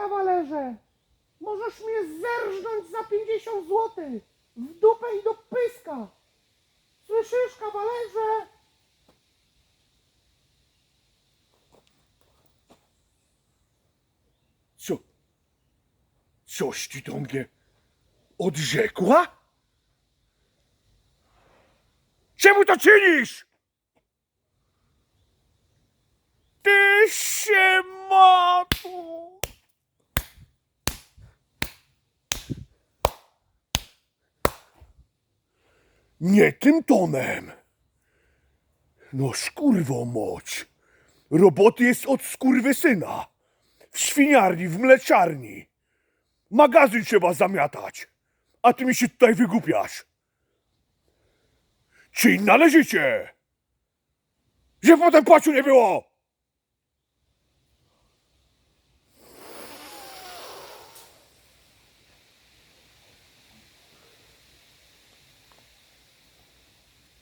kawalerze! Możesz mnie zerżnąć za 50 złotych! W dupę i do pyska! Słyszysz, kawalerze? Co? Coś ci do mnie odrzekła? Czemu to czynisz? Ty się matko! Nie tym tonem. No szkurwo moć. Roboty jest od skurwysyna. W świniarni, w mleczarni. Magazyn trzeba zamiatać. A ty mi się tutaj wygłupiasz. Czy należycie? Że potem płaczu nie było!